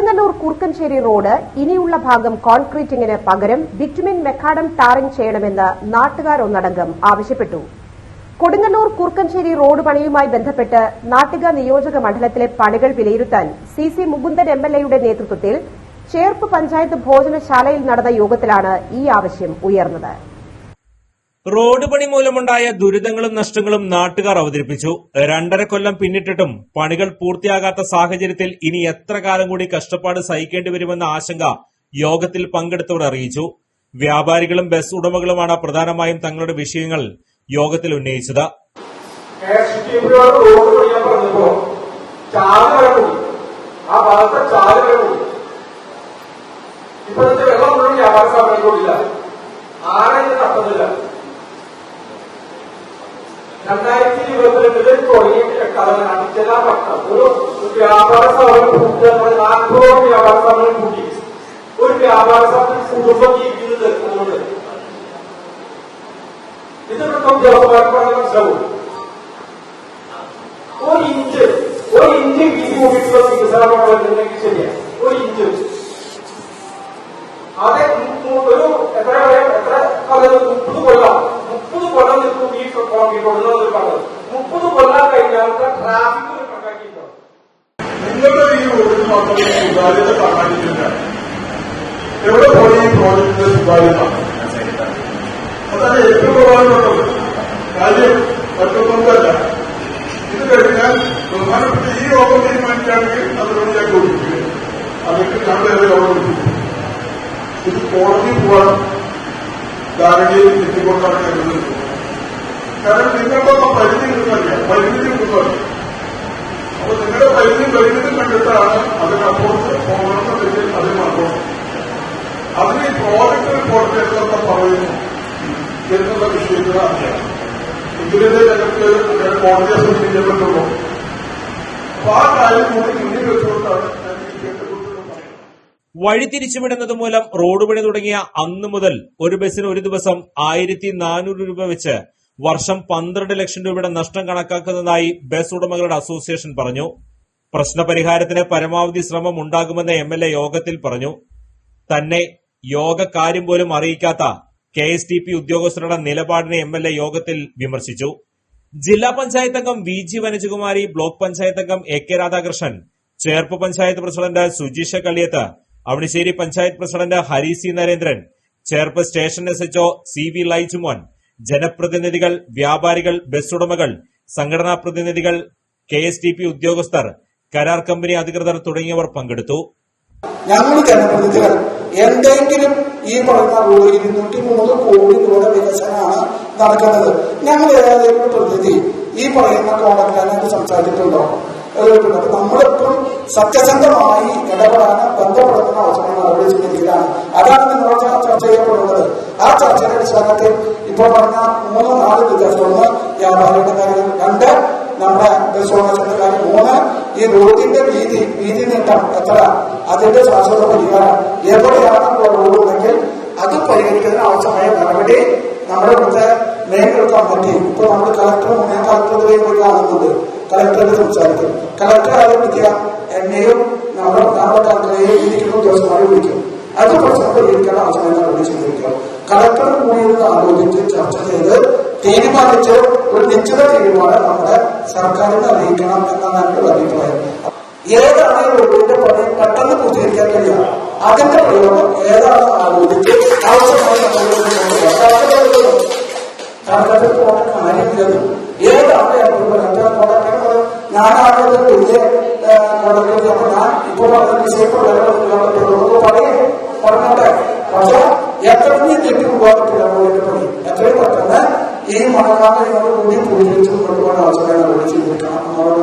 Kodungallur Koorkenchery road ഇനിയുള്ള ഭാഗം കോൺക്രീറ്റിംഗിന് പകരം ബിറ്റുമിൻ മെക്കാഡം ടാറിംഗ് ചെയ്യണമെന്ന് നാട്ടുകാരൊന്നടങ്കം ആവശ്യപ്പെട്ടു. കൊടുങ്ങല്ലൂർ കൂർക്കഞ്ചേരി റോഡ് പണിയുമായി ബന്ധപ്പെട്ട് നാട്ടിക നിയോജക മണ്ഡലത്തിലെ പണികൾ വിലയിരുത്താൻ C C Mukundan M L എയുടെ നേതൃത്വത്തിൽ ചേർപ്പ് പഞ്ചായത്ത് ഭോജനശാലയിൽ നടന്ന യോഗത്തിലാണ് ഈ ആവശ്യം ഉയർന്നത്. റോഡ് പണി മൂലമുണ്ടായ ദുരിതങ്ങളും നഷ്ടങ്ങളും നാട്ടുകാർ അവതരിപ്പിച്ചു. രണ്ടര കൊല്ലം പിന്നിട്ടിട്ടും പണികൾ പൂർത്തിയാകാത്ത സാഹചര്യത്തിൽ ഇനി എത്ര കാലം കൂടി കഷ്ടപ്പാട് സഹിക്കേണ്ടി വരുമെന്ന ആശങ്ക യോഗത്തിൽ പങ്കെടുത്തവർ അറിയിച്ചു. വ്യാപാരികളും ബസ് ഉടമകളുമാണ് പ്രധാനമായും തങ്ങളുടെ വിഷയങ്ങൾ യോഗത്തിൽ ഉന്നയിച്ചത്. ആരെയും നടത്തുന്നില്ല രണ്ടായിരത്തി ഇരുപത്തിരണ്ടില് തുടങ്ങിയ കഥകളാണ് ചില പട്ടണം ഒരു വ്യാപാര സ്ഥാപനം പൂട്ടി നാൽപ്പതോളം വ്യാപാര സ്ഥാപനം പൂട്ടി ഒരു വ്യാപാര സ്ഥാപനം കുടുംബം ജീവിക്കുന്നത് അതുകൊണ്ട് ഇതിനൊക്കെ ഉദ്യോഗസ്ഥന്മാർക്ക് മനസ്സിലാവും ഒരു ഇഞ്ച് ഒരു ഇഞ്ച് വീതി കൂട്ടിയിട്ടുള്ള ചികിത്സാപരമായിട്ടുണ്ടെങ്കിൽ ശരിയാണ് ഒരു ഇഞ്ച് അതെ മു- ഒരു എത്ര പറയാം എത്ര പറഞ്ഞത് മുപ്പത് കൊല്ലം മുപ്പത് കൊല്ലം നിൽക്കും ഈ കോൺക്രീറ്റ് കൊടുക്കുന്നത് പറഞ്ഞത് മുപ്പത് കൊല്ലം കഴിഞ്ഞാലത്തെ ട്രാഫിക് കണക്കാക്കിയിട്ടുണ്ടോ നിങ്ങളുടെ ഈ റോഡിൽ മാത്രമേ സുതാര്യത കാണാനില്ല എവിടെ പോയി ഈ പ്രോജക്റ്റിന്റെ സുതാര്യത അതാണ് ഏറ്റവും പ്രധാനപ്പെട്ടത് കാര്യം മറ്റൊന്നുമല്ല ഇത് കഴിഞ്ഞാൽ പ്രധാനപ്പെട്ട ഈ യോഗം തീരുമാനിക്കുകയാണെങ്കിൽ അതിനോട് ഞാൻ കൊടുക്കുക അതിന് ഞാൻ വേറെ യോഗം വിളിക്കും ഇത് കോടതി പോകാൻ ധാരണയിൽ എത്തിക്കൊണ്ടാണ് കരുതുന്നത് കാരണം നിങ്ങൾക്കൊക്കെ പരിധി കിട്ടുന്നില്ല. പരിമിതി കിട്ടുന്നില്ല. അപ്പൊ നിങ്ങളുടെ പരിധി പരിമിതി കണ്ടിട്ടാണ് അതിനപ്പുറത്ത് പോകണമെന്ന വെച്ച് അതിന് മാത്രം. അതിന് ഈ പ്രോജക്ട് റിപ്പോർട്ട് എന്നൊക്കെ പറയുന്നു. എന്നുള്ള വിഷയത്തിലാണ് ഇതിലെ ഞങ്ങൾക്ക് കോടതിയെ സമീപിക്കപ്പെട്ടുള്ളൂ അപ്പൊ ആ കാര്യം കൂടി മുന്നിൽ വെച്ചുകൊണ്ടാണ് ഞാൻ വഴി തിരിച്ചുവിടുന്നത് മൂലം റോഡ് പണി തുടങ്ങിയ അന്നു മുതൽ ഒരു ബസ്സിന് ഒരു ദിവസം ആയിരത്തി നാനൂറ് രൂപ വെച്ച് വർഷം പന്ത്രണ്ട് ലക്ഷം രൂപയുടെ നഷ്ടം കണക്കാക്കുന്നതായി ബസ് ഉടമകളുടെ അസോസിയേഷൻ പറഞ്ഞു. പ്രശ്നപരിഹാരത്തിന് പരമാവധി ശ്രമം ഉണ്ടാകുമെന്ന് എം എൽ എ യോഗത്തിൽ പറഞ്ഞു. തന്നെ യോഗ കാര്യം പോലും അറിയിക്കാത്ത കെ എസ് ടി പി ഉദ്യോഗസ്ഥരുടെ നിലപാടിനെ എം എൽ എ യോഗത്തിൽ വിമർശിച്ചു. ജില്ലാ പഞ്ചായത്ത് അംഗം V G Vanajakumari block panchayat അംഗം A K Radhakrishnan Cherpu panchayat president Sujeesha Kaliyath Avanissery panchayat president Hari C Narendran Cherpu station S HO C V Laijumon ജനപ്രതിനിധികൾ വ്യാപാരികൾ bus ഉടമകൾ സംഘടനാ പ്രതിനിധികൾ കെ എസ് ടി പി ഉദ്യോഗസ്ഥർ കരാർ company അധികൃതർ തുടങ്ങിയവർ പങ്കെടുത്തു. ഞങ്ങൾ ജനപ്രതിനിധികൾ എന്തെങ്കിലും ഈ പറയുന്ന റോഡ് ഇരുന്നൂറ്റി മൂന്ന് കോടി രൂപയുടെ വികസനമാണ് നടക്കുന്നത്. ഞങ്ങൾ ഏതെങ്കിലും പ്രതിനിധി ഈ പറയുന്ന കോടതിക്കാരനായിട്ട് സംസാരിച്ചിട്ടുണ്ടോ? നമ്മളിപ്പം സത്യസന്ധമായി ഇടപെടാൻ ബന്ധപ്പെടുന്ന അവസരം നടപടി സ്വീകരിക്കലാണ് അതാണ് നിങ്ങളോട് ചർച്ച ചെയ്യപ്പെടുന്നത് ആ ചർച്ചയുടെ അടിസ്ഥാനത്തിൽ ഇപ്പോൾ പറഞ്ഞ മൂന്ന് നാല് വികസനം ഒന്ന് വ്യാപാരിയുടെ കാര്യം രണ്ട് നമ്മുടെ ബസ് ഓണേഴ്സിന്റെ കാര്യം മൂന്ന്. ഈ റോഡിന്റെ വീതി വീതി നീട്ടം എത്ര? അതിന്റെ ശാശ്വത പരിഹാരം എവിടെയാണ് റോഡ് ഉണ്ടെങ്കിൽ അത് പരിഹരിക്കുന്നതിന് ആവശ്യമായ നടപടി നമ്മുടെ ഇവിടുത്തെ മേഖല പറ്റി. ഇപ്പൊ നമ്മൾ കളക്ടർ മുന്നേ കളക്ടറുടെയും കൂടി കാണുന്നുണ്ട് കളക്ടറുടെ സംസാരിക്കും. കളക്ടർ ആരെ വിളിക്കുക? എന്നെയും നമ്മുടെ നമ്മുടെ കളക്ടറെയും ഇരിക്കുന്ന ഉദ്യോഗസ്ഥന്മാരെ വിളിക്കും. അത് പരിഹരിക്കാൻ ആവശ്യമായ നടപടി സ്വീകരിക്കുക കളക്ടർ കൂടിയത് ആലോചിച്ച് ചർച്ച ചെയ്ത് തീരുമാനിച്ച് ഒരു നിശ്ചിത തീരുമാനം നമ്മുടെ സർക്കാരിനെ അറിയിക്കണം എന്നാണ് എന്റെ ഒരു അഭിപ്രായം. ഏതാണ് ഈ റോഡിന്റെ പണി? പെട്ടെന്ന് പൂർത്തീകരിക്കാൻ കഴിയുക. അതിന്റെ പ്രയോഗം ഏതാണ് ആലോചിച്ച് ആവശ്യമായി. സർക്കാരിൽ പോകേണ്ട കാര്യമില്ലത് ഏതാണ് കോടതി അപ്പൊ ഞാൻ ഇപ്പൊ പറഞ്ഞ വിഷയത്തിൽ ಮರಣದ ಹೊಸ ಎತ್ತರನೇ ತೆಗೆದು ಹೋಗುತ್ತಿರಬಹುದು ಎತ್ತರೇ ಬರ್ತಾನೆ ಈ ಮರಣದ ಇವರು ಮುಂದೆ ಪೂಜೆ ಮಾಡ್ಕೊಂಡು ಆಚರಣೆ ನಡೆಸಿ ಅವರ